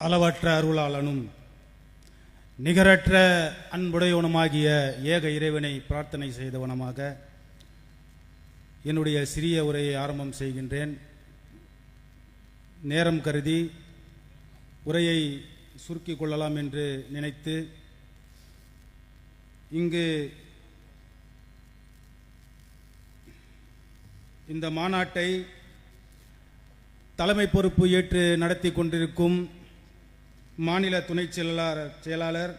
அளவற்ற அருளாளனும் நிகரற்ற அன்புடையவனுமாகிய ஏக இறைவனை பிரார்த்தனை செய்தவனமாக என்னுடைய சிறிய உரையை ஆரம்பம் செய்கின்றேன். நேரம் கருதி உரையை சுருக்கிக் கொள்ளலாம் என்று நினைத்து இங்கு இந்த மாநாட்டை தலைமை பொறுப்பு ஏற்று நடத்தி கொண்டிருக்கும் மாநில துணை செயலாளர் செயலாளர்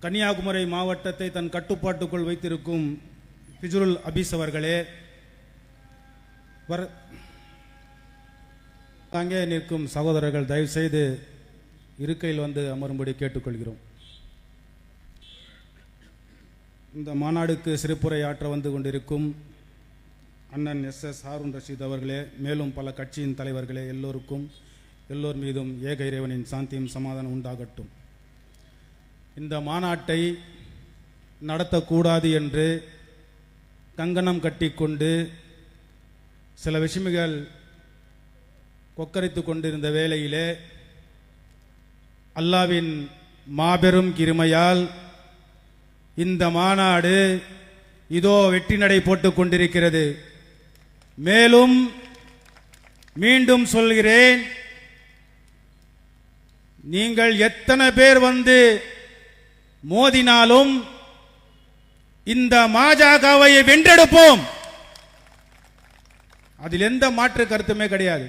கன்னியாகுமரி மாவட்டத்தை தன் கட்டுப்பாட்டுக்குள் வைத்திருக்கும் பிஜுருல் அபீஸ் அவர்களே வர அங்கே நிற்கும் சகோதரர்கள் தயவு செய்து இருக்கையில் வந்து அமரும்படி கேட்டுக்கொள்கிறோம். இந்த மாநாடுக்கு சிறப்புரை ஆற்ற வந்து கொண்டிருக்கும் அண்ணன் எஸ் எஸ் ஹாரூன் ரஷீத் அவர்களே மேலும் பல கட்சியின் தலைவர்களே எல்லோருக்கும் எல்லோர் மீதும் ஏக இறைவனின் சாந்தியும் சமாதானம் உண்டாகட்டும். இந்த மாநாட்டை நடத்தக்கூடாது என்று கங்கணம் கட்டிக்கொண்டு சில விஷமிகள் கொக்கரித்து கொண்டிருந்த வேளையிலே அல்லாவின் மாபெரும் கிருமையால் இந்த மாநாடு இதோ வெற்றி நடை போட்டுக் கொண்டிருக்கிறது. மேலும் மீண்டும் சொல்கிறேன் நீங்கள் எத்தனை பேர் வந்து மோதினாலும் இந்த மாஜகவை வென்றெடுப்போம். அதில் எந்த மாற்று கருத்துமே கிடையாது.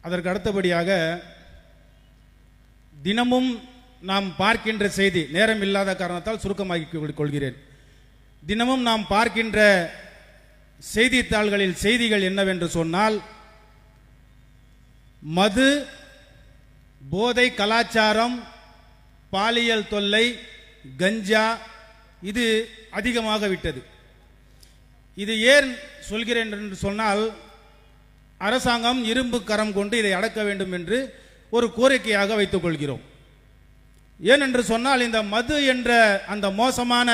அதற்கு அடுத்தபடியாக தினமும் நாம் பார்க்கின்ற செய்தி நேரம் இல்லாத காரணத்தால் சுருக்கமாக்கி கொள்கிறேன். தினமும் நாம் பார்க்கின்ற செய்தித்தாள்களில் செய்திகள் என்னவென்று சொன்னால் மது போதை கலாச்சாரம் பாலியல் தொல்லை கஞ்சா இது அதிகமாக விட்டது. இது ஏன் சொல்கிறேன் என்று சொன்னால் அரசாங்கம் இரும்பு கரம் கொண்டு இதை அடக்க வேண்டும் என்று ஒரு கோரிக்கையாக வைத்துக் கொள்கிறோம். ஏனென்று சொன்னால் இந்த மது என்ற அந்த மோசமான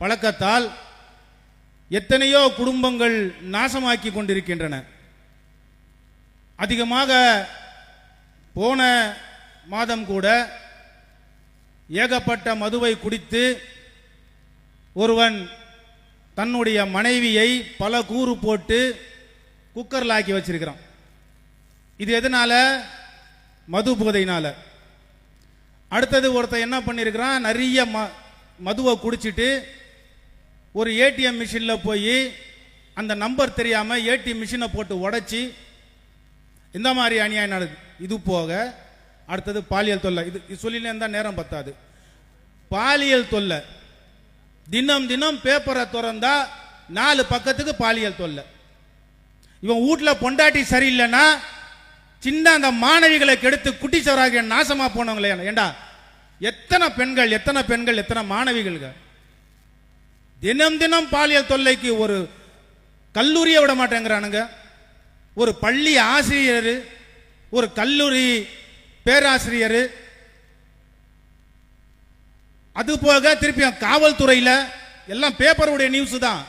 பழக்கத்தால் எத்தனையோ குடும்பங்கள் நாசமாக்கி கொண்டிருக்கின்றன. அதிகமாக போன மாதம் கூட ஏகப்பட்ட மதுவை குடித்து ஒருவன் தன்னுடைய மனைவியை பல கூறு போட்டு குக்கரில் ஆக்கி வச்சிருக்கிறான். இது எதனால? மது போதையினால. அடுத்தது ஒருத்தன் என்ன பண்ணியிருக்கிறான் நிறைய ம மதுவை குடிச்சிட்டு ஒரு ஏடிஎம் மிஷினில் போய் அந்த நம்பர் தெரியாமல் ஏடிஎம் மிஷினை போட்டு உடச்சி இந்த மாதிரி அநியாயம் நடக்குது. இது போக அடுத்தது பாலியல் தொல்லை. இது இது சொல்லினே இருந்தால் நேரம் பத்தாது. பாலியல் தொல்லை. தினம் தினம் பேப்பரை திறந்தா நாலு பக்கத்துக்கு பாலியல் தொல்லை. இவன் வீட்டில் பொண்டாட்டி சரியில்லைன்னா சின்ன அந்த மாணவிகளை கெடுத்து குட்டிச்சவராக நாசமாக போனவங்களே ஏண்டா? எத்தனை பெண்கள் எத்தனை பெண்கள் எத்தனை மாணவிகள்கள்? தினம் தினம் பாலியல் தொல்லைக்கு ஒரு கல்லூரியை விட மாட்டேங்கிறானுங்க. ஒரு பள்ளி ஆசிரியர் ஒரு கல்லூரி பேராசிரியர். அது போக திருப்பி காவல்துறையில் எல்லாம் பேப்பருடைய நியூஸ் தான்.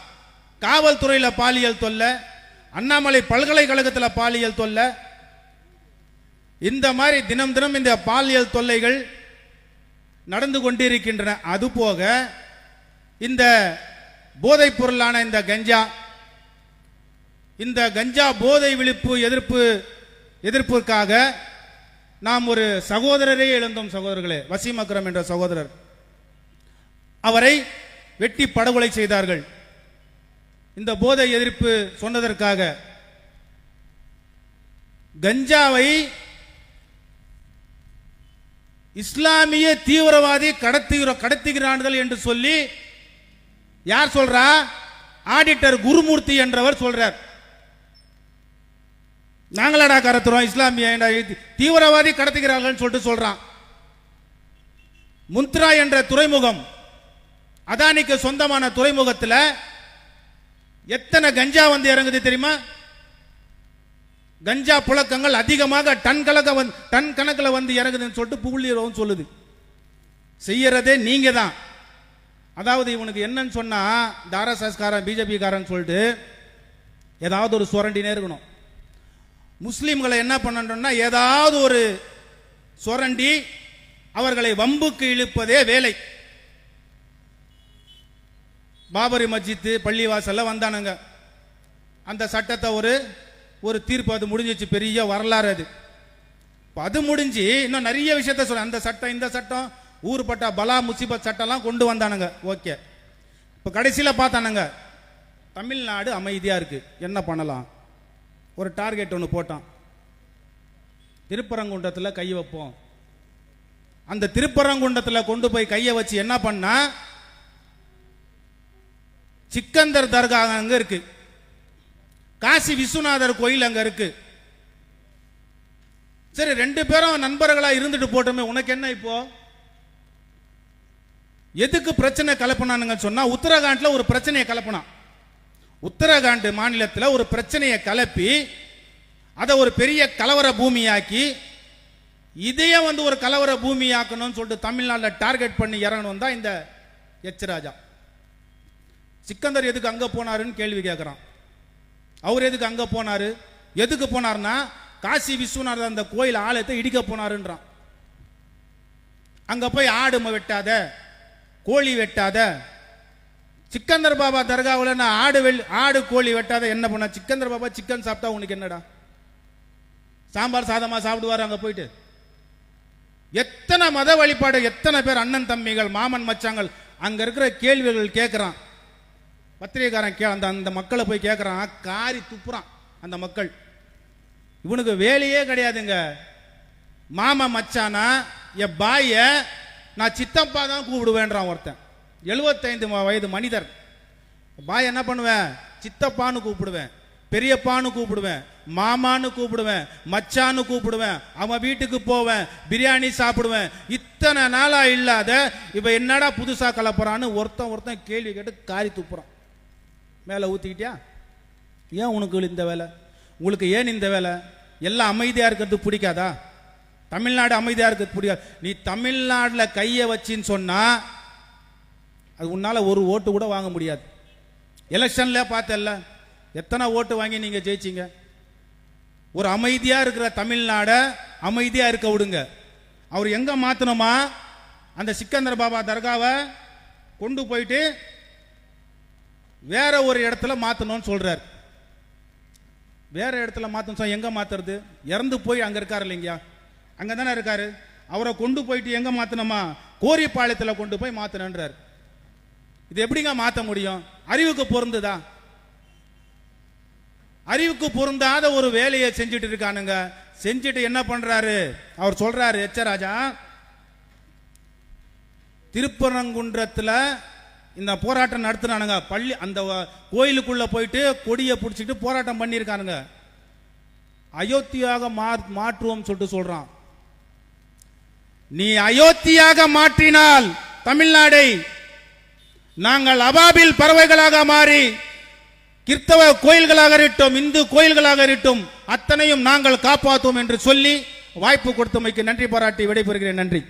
காவல்துறையில் பாலியல் தொல்லை அண்ணாமலை பல்கலைக்கழகத்தில் பாலியல் தொல்லை. இந்த மாதிரி தினம் தினம் இந்த பாலியல் தொல்லைகள் நடந்து கொண்டிருக்கின்றன. அது போக இந்த போதைப் பொருளான இந்த கஞ்சா இந்த கஞ்சா போதை விழிப்பு எதிர்ப்பு எதிர்ப்பிற்காக நாம் ஒரு சகோதரரே இழந்தோம் சகோதரர்களே வசீம் அக்ரம் என்ற சகோதரர். அவரை வெட்டி படுகொலை செய்தார்கள். இந்த போதை எதிர்ப்பு சொன்னதற்காக கஞ்சாவை இஸ்லாமிய தீவிரவாதி கடத்துகிற கடத்துகிறார்கள் என்று சொல்லி யார் சொல்றா? ஆடிட்டர் குருமூர்த்தி என்றவர் சொல்றார். நாங்களடா கடத்துறோம் இஸ்லாமிய தீவிரவாதி கடத்துகிறார்கள் சொல்லிட்டு சொல்றான். முந்த்ரா என்ற துறைமுகம் அதானிக்கு சொந்தமான துறைமுகத்தில் எத்தனை கஞ்சா வந்து இறங்குது தெரியுமா? கஞ்சா புழக்கங்கள் அதிகமாக டன் கணக்க வந்து டன் கணக்கில் வந்து இறங்குதுன்னு சொல்லிட்டு புள்ளியரவும் சொல்லுது. செய்யறதே நீங்க தான் அதாவது இவனுக்கு என்னன்னு சொன்னா இந்த ஆர்எஸ்எஸ் பிஜேபி காரன் சொல்லிட்டு ஏதாவது ஒரு சுரண்டினே இருக்கணும். முஸ்லீம்களை என்ன பண்ணணும்னா ஏதாவது ஒரு சுரண்டி அவர்களை வம்புக்கு இழுப்பதே வேலை. பாபரி மஸ்ஜித்து பள்ளிவாசல்ல வந்தானுங்க. அந்த சட்டத்தை ஒரு ஒரு தீர்ப்பு அது முடிஞ்சிச்சு பெரிய வரலாறு அது. அது முடிஞ்சு இன்னும் நிறைய விஷயத்த சொல்ல அந்த சட்டம் இந்த சட்டம் ஊர்பட்ட பலா முசிபத் சட்டம்லாம் கொண்டு வந்தானுங்க. ஓகே. இப்போ கடைசியில் பார்த்தானுங்க தமிழ்நாடு அமைதியாக இருக்குது என்ன பண்ணலாம்? ஒரு டார்கெட் ஒன்று போட்டான். திருப்பரங்குன்றத்தில் கை வைப்போம். அந்த திருப்பரங்குன்றத்தில் கொண்டு போய் கையை வச்சு என்ன பண்ணா? சிக்கந்தர் தர்கா அங்க இருக்கு. காசி விஸ்வநாதர் கோயில் அங்க இருக்கு. சரி ரெண்டு பேரும் நண்பர்களா இருந்துட்டு போட்டோமே உனக்கு என்ன இப்போ? எதுக்கு பிரச்சனை கலப்பினானுங்க சொன்னா உத்தரகாண்ட்ல ஒரு பிரச்சனையை கலப்பினான். உத்தரகாண்ட் மாநிலத்தில் ஒரு பிரச்சனையை கலப்பி அதை ஒரு பெரிய கலவர பூமியாக்கி இதையே வந்து ஒரு கலவர பூமியாக்கணும்னு சொல்லிட்டு தமிழ்நாட்டில் டார்கெட் பண்ணி இறங்கணும் தான் இந்த எச்ராஜா சிக்கந்தர் எதுக்கு அங்கே போனாருன்னு கேள்வி கேட்குறான் அவர் எதுக்கு அங்கே போனாரு? எதுக்கு போனார்னா காசி விஸ்வநாதர் அந்த கோயில் ஆலயத்தை இடிக்க போனாருன்றான். அங்கே போய் ஆடு வெட்டாத கோழி வெட்டாத சிக்கந்தர் பாபா தர்காவில் நான் ஆடு வெள் ஆடு கோழி வெட்டாத என்ன பண்ண? சிக்கந்தர் பாபா சிக்கன் சாப்பிட்டா உனக்கு என்னடா? சாம்பார் சாதமாக சாப்பிடுவாரு அங்கே போயிட்டு. எத்தனை மத வழிபாடு எத்தனை பேர் அண்ணன் தம்பிகள் மாமன் மச்சாங்கள் அங்கே இருக்கிற கேள்விகள் கேட்குறான் பத்திரிகைக்காரன் கே அந்த அந்த மக்களை போய் கேட்குறான் காரி துப்புறான் அந்த மக்கள். இவனுக்கு வேலையே கிடையாதுங்க. மாமா மச்சானா என் பாய நான் சித்தப்பா தான் கூப்பிடுவேன்றான் ஒருத்தன். எழுபத்தைந்து வயது மனிதர். பாய் என்ன பண்ணுவேன்? சித்தப்பான்னு கூப்பிடுவேன். பெரியப்பான்னு கூப்பிடுவேன். மாமான்னு கூப்பிடுவேன். மச்சான்னு கூப்பிடுவேன். அவன் வீட்டுக்கு போவேன். பிரியாணி சாப்பிடுவேன். இத்தனை நாளாக இல்லாத இவன் என்னடா புதுசாக கலப்புறான்னு ஒருத்தன் ஒருத்தன் கேள்வி கேட்டு காரி துப்புறான். மேலே ஊற்றிக்கிட்டியா ஏன் உனக்கு இந்த வேலை? உங்களுக்கு ஏன் இந்த வேலை? எல்லாம் அமைதியாக இருக்கிறது பிடிக்காதா? தமிழ்நாடு அமைதியாக இருக்கிறது பிடிக்காது நீ தமிழ்நாட்டில் கையை வச்சின்னு சொன்னால் அது உன்னால் ஒரு ஓட்டு கூட வாங்க முடியாது. எலெக்ஷனில் பார்த்தல எத்தனை ஓட்டு வாங்கி நீங்கள் ஜெயிச்சிங்க? ஒரு அமைதியாக இருக்கிற தமிழ்நாடை அமைதியாக இருக்க விடுங்க. அவர் எங்கே மாற்றணுமா அந்த சிக்கந்தர் பாபா தர்காவை கொண்டு போயிட்டு வேற ஒரு இடத்துல மாற்றணும்னு சொல்கிறார் வேற இடத்துல மாற்றணும் சார் எங்கே மாற்றுறது இறந்து போய் அங்கே இருக்கார் இல்லைங்கயா அங்கே தானே இருக்காரு. அவரை கொண்டு போயிட்டு எங்கே மாற்றணுமா கோரிப்பாளையத்தில் கொண்டு போய் மாற்றணுன்றார் இது எப்படிங்க மாற்ற முடியும்? அறிவுக்கு பொருந்துதா? அறிவுக்கு பொருந்தாத ஒரு வேலையை செஞ்சுட்டு இருக்கானுங்க. செஞ்சுட்டு என்ன பண்றாரு? அவர் சொல்றாரு எச்சராஜா திருப்பரங்குன்றத்தில் இந்த போராட்டம் நடத்தினானுங்க. பள்ளி அந்த கோயிலுக்குள்ள போயிட்டு கொடியை பிடிச்சிட்டு போராட்டம் பண்ணியிருக்கானுங்க. அயோத்தியாக மா- மாற்றுவோம் சொல்லிட்டு சொல்றான். நீ அயோத்தியாக மாற்றினால் தமிழ்நாடை நாங்கள் அபாபில் பறவைகளாக மாறி கிறிஸ்தவ கோயில்களாக இருக்கட்டும் இந்து கோயில்களாக இருக்கட்டும் அத்தனையும் நாங்கள் காப்பாற்றுவோம் என்று சொல்லி வாய்ப்பு கொடுத்தமைக்கு நன்றி பாராட்டி விடைபெறுகிறேன். நன்றி.